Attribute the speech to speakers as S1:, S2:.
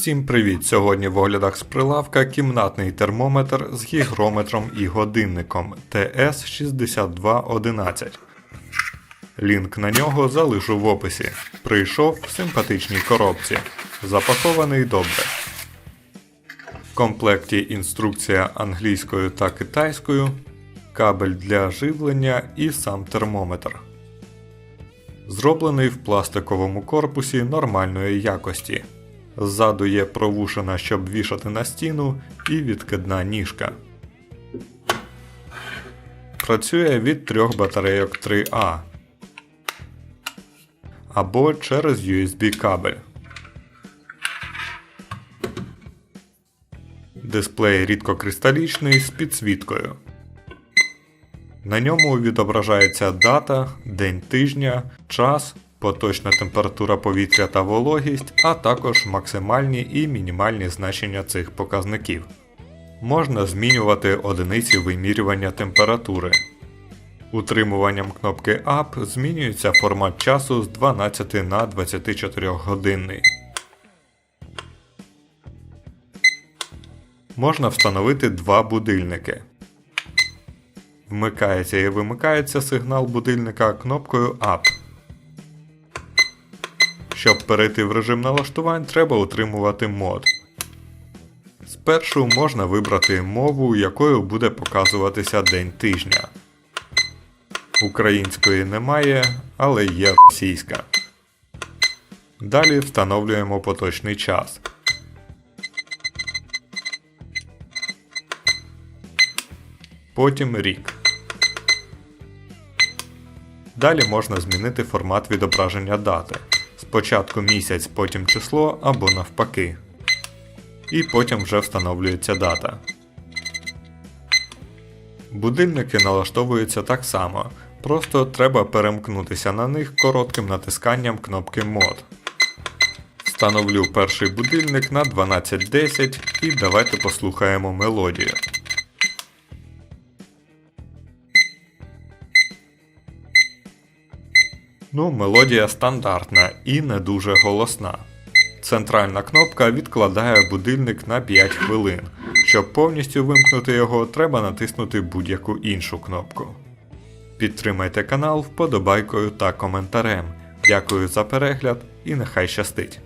S1: Всім привіт! Сьогодні в оглядах з прилавка кімнатний термометр з гігрометром і годинником TS6211. Лінк на нього залишу в описі. Прийшов в симпатичній коробці. Запакований добре. В комплекті інструкція англійською та китайською, кабель для живлення і сам термометр. Зроблений в пластиковому корпусі нормальної якості. Ззаду є провушена, щоб вішати на стіну, і відкидна ніжка. Працює від трьох батарейок 3А або через USB кабель. Дисплей рідкокристалічний з підсвіткою. На ньому відображається дата, день тижня, час, поточна температура повітря та вологість, а також максимальні і мінімальні значення цих показників. Можна змінювати одиниці вимірювання температури. Утримуванням кнопки Up змінюється формат часу з 12 на 24 годинний. Можна встановити два будильники. Вмикається і вимикається сигнал будильника кнопкою Up. Щоб перейти в режим налаштувань, треба утримувати мод. Спершу можна вибрати мову, якою буде показуватися день тижня. Української немає, але є російська. Далі встановлюємо поточний час. Потім рік. Далі можна змінити формат відображення дати. Спочатку місяць, потім число або навпаки. І потім вже встановлюється дата. Будильники налаштовуються так само, просто треба перемкнутися на них коротким натисканням кнопки мод. Встановлю перший будильник на 12.10 і давайте послухаємо мелодію. Ну, мелодія стандартна і не дуже голосна. Центральна кнопка відкладає будильник на 5 хвилин. Щоб повністю вимкнути його, треба натиснути будь-яку іншу кнопку. Підтримайте канал вподобайкою та коментарем. Дякую за перегляд і нехай щастить!